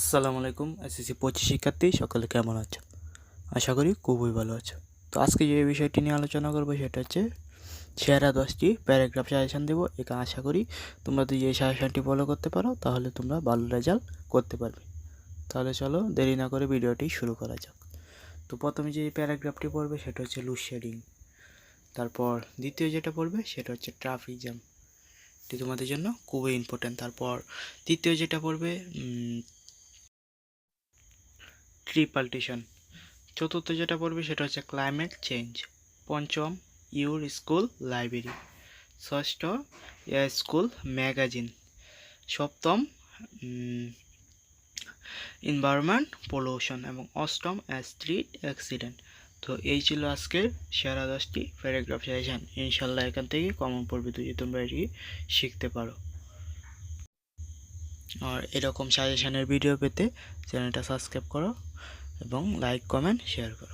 আসসালামু আলাইকুম, এসএসসি পঁচিশ শিক্ষার্থী, সকলে কেমন আছো? আশা করি খুবই ভালো আছো। তো আজকে যে বিষয়টি নিয়ে আলোচনা করব সেটা হচ্ছে সেরা দশটি প্যারাগ্রাফ সাজেশান দেবো। এখানে আশা করি তোমরা যদি এই সাজেশানটি ফলো করতে পারো, তাহলে তোমরা ভালো রেজাল্ট করতে পারবে। তাহলে চলো দেরি না করে ভিডিওটি শুরু করা যাক। তো প্রথমে যে প্যারাগ্রাফটি পড়বে সেটা হচ্ছে লুডশেডিং তারপর দ্বিতীয় যেটা পড়বে সেটা হচ্ছে ট্রাফিক জ্যাম এটি তোমাদের জন্য খুবই ইম্পর্ট্যান্ট তারপর তৃতীয় যেটা পড়বে ট্রিপাল্টেশন চতুর্থ যেটা পড়বে সেটা হচ্ছে ক্লাইমেট চেঞ্জ পঞ্চম ইউর স্কুল লাইব্রেরি ষষ্ঠ স্কুল ম্যাগাজিন সপ্তম এনভায়রনমেন্ট পলিউশন এবং অষ্টম স্ট্রিট অ্যাক্সিডেন্ট তো এই ছিল আজকের সেরা দশটি প্যারাগ্রাফ সাজেশান ইনশাল্লাহ এখান থেকে কমন পড়বে তুই তোমরা এটি শিখতে পারো। আর এরকম সাজেশানের ভিডিও পেতে চ্যানেলটা সাবস্ক্রাইব করো এবং লাইক কমেন্ট শেয়ার করো।